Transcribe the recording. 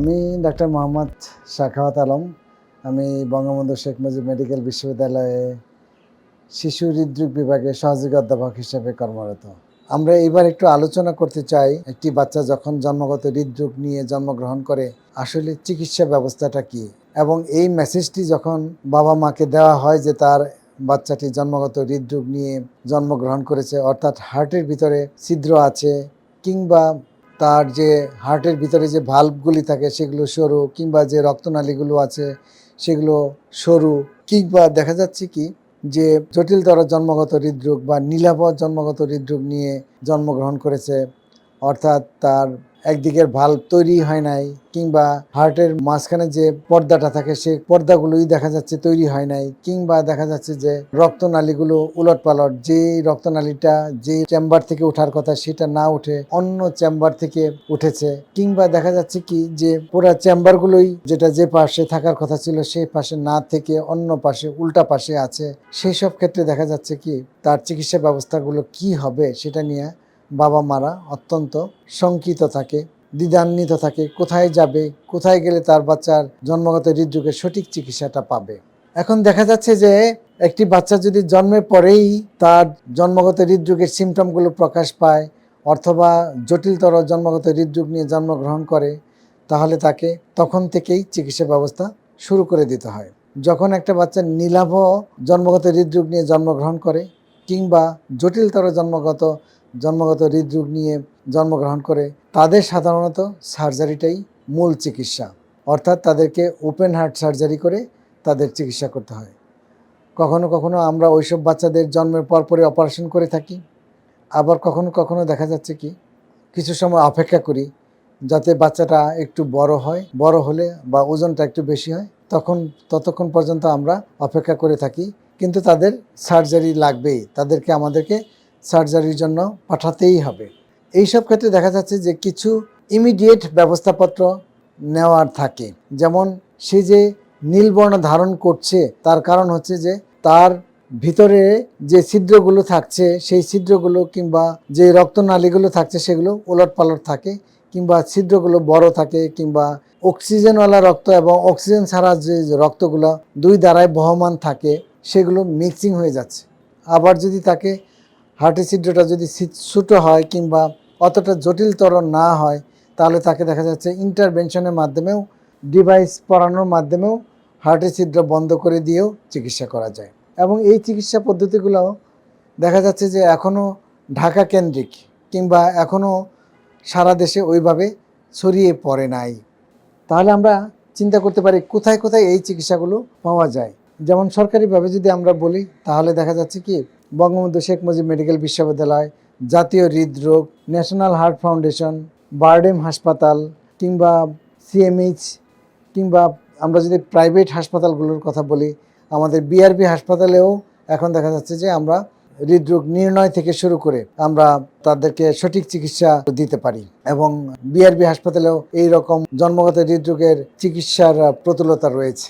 আমি ডাক্তার মোহাম্মদ শাখাওয়াত আলম। আমি বঙ্গবন্ধু শেখ মুজিব মেডিকেল বিশ্ববিদ্যালয়ে শিশু হৃদরোগ বিভাগে সহযোগী অধ্যাপক হিসেবে কর্মরত। আমরা এবার একটু আলোচনা করতে চাই, একটি বাচ্চা যখন জন্মগত হৃদরোগ নিয়ে জন্মগ্রহণ করে, আসলে চিকিৎসা ব্যবস্থাটা কি? এবং এই মেসেজটি যখন বাবা মাকে দেওয়া হয় যে তার বাচ্চাটি জন্মগত হৃদরোগ নিয়ে জন্মগ্রহণ করেছে, অর্থাৎ হার্টের ভিতরে ছিদ্র আছে কিংবা তার যে হার্টের ভিতরে যে ভাল্বগুলি থাকে, সেগুলো সরু কিংবা যে রক্তনালীগুলো আছে, সেগুলো সরু কিংবা দেখা যাচ্ছে কি যে জটিলতর জন্মগত হৃদরোগ বা নীলাভ জন্মগত হৃদরোগ নিয়ে জন্মগ্রহণ করেছে, অর্থাৎ তার একদিকের ভাল্ব তৈরি হয় নাই, কিংবা হার্টের মাঝখানে যে পর্দাটা থাকে, সে পর্দাগুলোই দেখা যাচ্ছে তৈরি হয় নাই, কিংবা দেখা যাচ্ছে যে রক্তনালীগুলো উলট পালট যে রক্তনালীটা যে চেম্বার থেকে ওঠার কথা সেটা না উঠে অন্য চেম্বার থেকে উঠেছে, কিংবা দেখা যাচ্ছে কি যে পুরা চেম্বারগুলোই যেটা যে পাশে থাকার কথা ছিল, সেই পাশে না থেকে অন্য পাশে, উল্টা পাশে আছে। সেই সব ক্ষেত্রে দেখা যাচ্ছে কি, তার চিকিৎসা ব্যবস্থাগুলো কি হবে সেটা নিয়ে বাবা মারা অত্যন্ত শঙ্কিত থাকে, দ্বিধান্বিত থাকে, কোথায় যাবে, কোথায় গেলে তার বাচ্চার জন্মগত হৃদরোগের সঠিক চিকিৎসাটা পাবে। এখন দেখা যাচ্ছে যে একটি বাচ্চা যদি জন্মের পরেই তার জন্মগত হৃদরোগের সিমটমগুলো প্রকাশ পায় অথবা জটিলতর জন্মগত হৃদরোগ নিয়ে জন্মগ্রহণ করে, তাহলে তাকে তখন থেকেই চিকিৎসা ব্যবস্থা শুরু করে দিতে হয়। যখন একটা বাচ্চা নীলাভ জন্মগত হৃদরোগ নিয়ে জন্মগ্রহণ করে কিংবা জটিলতর জন্মগত জন্মগত হৃদরোগ নিয়ে জন্মগ্রহণ করে, তাদের সাধারণত সার্জারিটাই মূল চিকিৎসা। অর্থাৎ তাদেরকে ওপেন হার্ট সার্জারি করে তাদের চিকিৎসা করতে হয়। কখনো কখনো আমরা ওইসব বাচ্চাদের জন্মের পরপরই অপারেশন করে থাকি। আবার কখনো কখনো দেখা যাচ্ছে কি, কিছু সময় অপেক্ষা করি, যাতে বাচ্চাটা একটু বড় হয়, বড় হলে বা ওজনটা একটু বেশি হয়, তখন ততক্ষণ পর্যন্ত আমরা অপেক্ষা করে থাকি। কিন্তু তাদের সার্জারি লাগবেই, তাদেরকে আমাদেরকে সার্জারির জন্য পাঠাতেই হবে। এই সব ক্ষেত্রে দেখা যাচ্ছে যে কিছু ইমিডিয়েট ব্যবস্থাপত্র নেওয়ার থাকে। যেমন সে যে নীলবর্ণ ধারণ করছে, তার কারণ হচ্ছে যে তার ভিতরে যে ছিদ্রগুলো থাকছে, সেই ছিদ্রগুলো কিংবা যে রক্তনালীগুলো থাকছে, সেগুলো ওলট পালট থাকে কিংবা ছিদ্রগুলো বড় থাকে কিংবা অক্সিজেনওয়ালা রক্ত এবং অক্সিজেন ছাড়া যে রক্তগুলো দুই দ্বারায় বহমান থাকে, সেগুলো মিক্সিং হয়ে যাচ্ছে। আবার যদি তাকে হার্টের ছিদ্রটা যদি ছোটো হয় কিংবা অতটা জটিলতর না হয়, তাহলে তাকে দেখা যাচ্ছে ইন্টারভেনশনের মাধ্যমেও ডিভাইস পরানোর মাধ্যমেও হার্টের ছিদ্র বন্ধ করে দিয়েও চিকিৎসা করা যায়। এবং এই চিকিৎসা পদ্ধতিগুলো দেখা যাচ্ছে যে এখনও ঢাকা কেন্দ্রিক কিংবা এখনও সারা দেশে ওইভাবে ছড়িয়ে পড়ে নাই। তাহলে আমরা চিন্তা করতে পারি কোথায় কোথায় এই চিকিৎসাগুলো পাওয়া যায়। যেমন সরকারিভাবে যদি আমরা বলি, তাহলে দেখা যাচ্ছে কি বঙ্গবন্ধু শেখ মুজিব মেডিকেল বিশ্ববিদ্যালয়, জাতীয় হৃদরোগ, ন্যাশনাল হার্ট ফাউন্ডেশন, বার্ডেম হাসপাতাল কিংবা সিএমএইচ কিংবা আমরা যদি প্রাইভেট হাসপাতালগুলোর কথা বলি, আমাদের বিআরবি হাসপাতালেও এখন দেখা যাচ্ছে যে আমরা হৃদরোগ নির্ণয় থেকে শুরু করে আমরা তাদেরকে সঠিক চিকিৎসা দিতে পারি এবং বিআরবি হাসপাতালেও এই রকম জন্মগত হৃদরোগের চিকিৎসার প্রতুলতা রয়েছে।